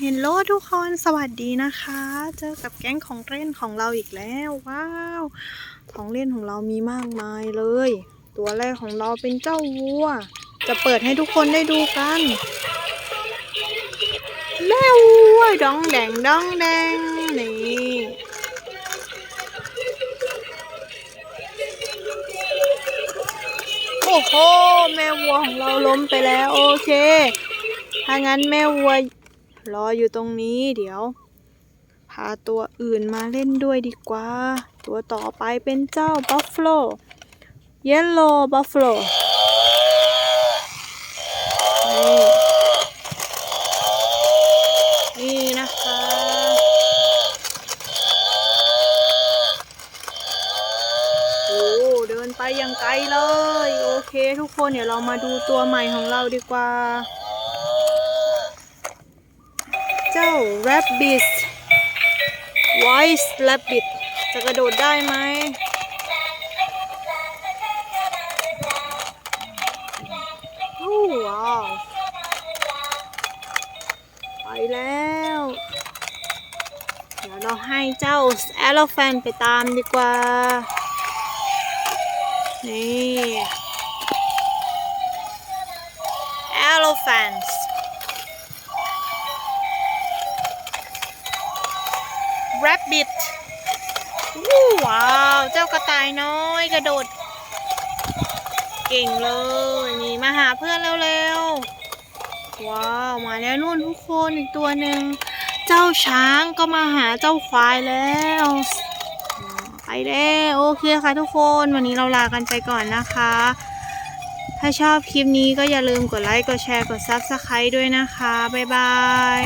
เฮลโลทุกคนสวัสดีนะคะ เจอกับแก๊งของเล่นของเราอีกแล้ว ว้าว ของเล่นของเรามีมากมายเลย ตัวแรกของเราเป็นเจ้าวัว จะเปิดให้ทุกคนได้ดูกันแม่วัวดองแดงดองแดงนี่โอ้โหแม่วัวของเราล้มไปแล้ว โอเคถ้างั้นแม่วัว รออยู่ตรงนี้เดี๋ยว พาตัวอื่นมาเล่นด้วยดีกว่า ตัวต่อไปเป็นเจ้าบัฟฟ l o Yellow Buffalo นี่นี่นะคะโอ้เดินไปยังไกลเลย โอเคทุกคนเดี๋ยวเรามาดูตัวใหม่ของเราดีกว่า เจ้า Rabbit White Rabbit จะกระโดดได้ไหมโอ้ว้าว ไปแล้ว เดี๋ยวเราให้เจ้า Elephant ไปตามดีกว่า นี่ Elephants Rabbit ว้าว เจ้ากระต่ายน้อยกระโดด เก่งเลย นี่มาหาเพื่อนเร็วๆ ว้าว มาแล้วนู่นทุกคนอีกตัวหนึ่ง เจ้าช้างก็มาหาเจ้าควายแล้ว ไปแล้วโอเคค่ะทุกคน วันนี้เราลากันไปก่อนนะคะ ถ้าชอบคลิปนี้ก็อย่าลืมกดไลค์ กดแชร์ กด Subscribe ด้วยนะคะ บ๊ายบาย